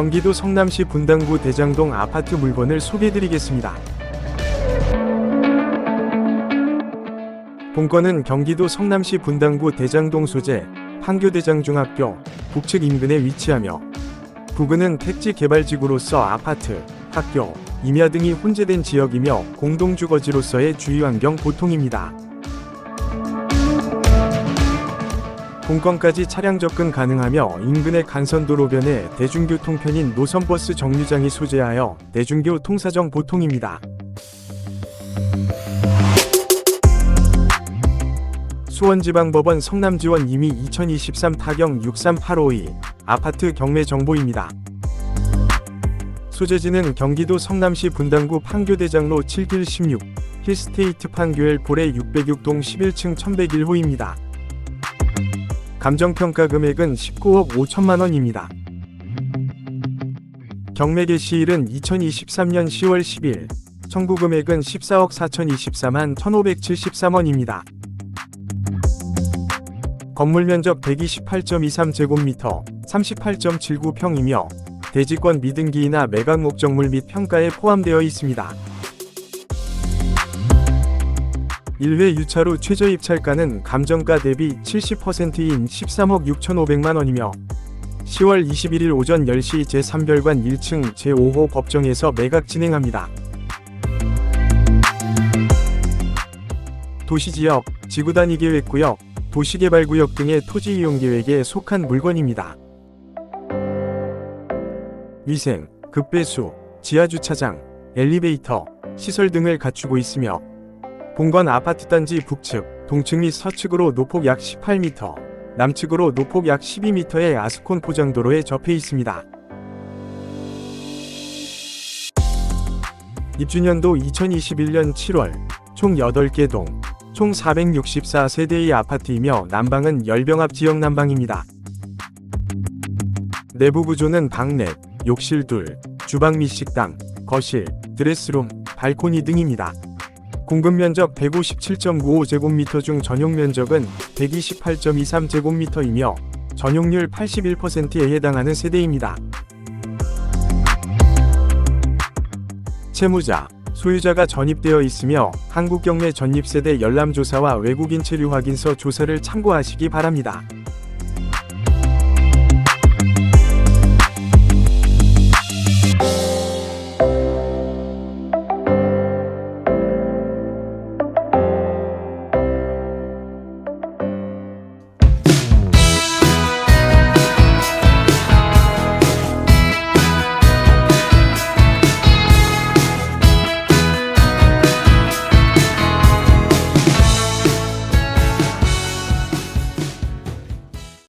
경기도 성남시 분당구 대장동 아파트 물건을 소개해드리겠습니다. 본건은 경기도 성남시 분당구 대장동 소재 판교대장중학교 북측 인근에 위치하며 부근은 택지 개발지구로서 아파트, 학교, 임야 등이 혼재된 지역이며 공동주거지로서의 주유환경 보통입니다. 본건까지 차량 접근 가능하며 인근의 간선도로변에 대중교통편인 노선버스 정류장이 소재하여 대중교 통사정 보통입니다. 수원지방법원 성남지원 이미 2023 타경 63852 아파트 경매 정보입니다. 소재지는 경기도 성남시 분당구 판교대장로 7길 16 힐스테이트 판교엘 볼의 606동 11층 1101호입니다. 감정평가 금액은 19억 5천만 원입니다. 경매 개시일은 2023년 10월 10일, 청구 금액은 14억 4,024만 1,573원입니다. 건물 면적 128.23제곱미터, 38.79평이며 대지권 미등기이나 매각 목적물 및 평가에 포함되어 있습니다. 1회 유차로 최저 입찰가는 감정가 대비 70%인 13억 6,500만 원이며 10월 21일 오전 10시 제3별관 1층 제5호 법정에서 매각 진행합니다. 도시지역, 지구단위 계획구역, 도시개발구역 등의 토지 이용 계획에 속한 물건입니다. 위생, 급배수, 지하주차장, 엘리베이터, 시설 등을 갖추고 있으며 본건 아파트 단지 북측, 동측 및 서측으로 노폭 약 18m, 남측으로 노폭 약 12m의 아스콘 포장도로에 접해 있습니다. 입주년도 2021년 7월, 총 8개 동, 총 464세대의 아파트이며 난방은 열병합 지역 난방입니다. 내부 구조는 방넷, 욕실 둘, 주방 및 식당, 거실, 드레스룸, 발코니 등입니다. 공급 면적 157.95제곱미터 중 전용 면적은 128.23제곱미터이며 전용률 81%에 해당하는 세대입니다. 채무자, 소유자가 전입되어 있으며 한국경매 전입세대 열람조사와 외국인 체류 확인서 조사를 참고하시기 바랍니다.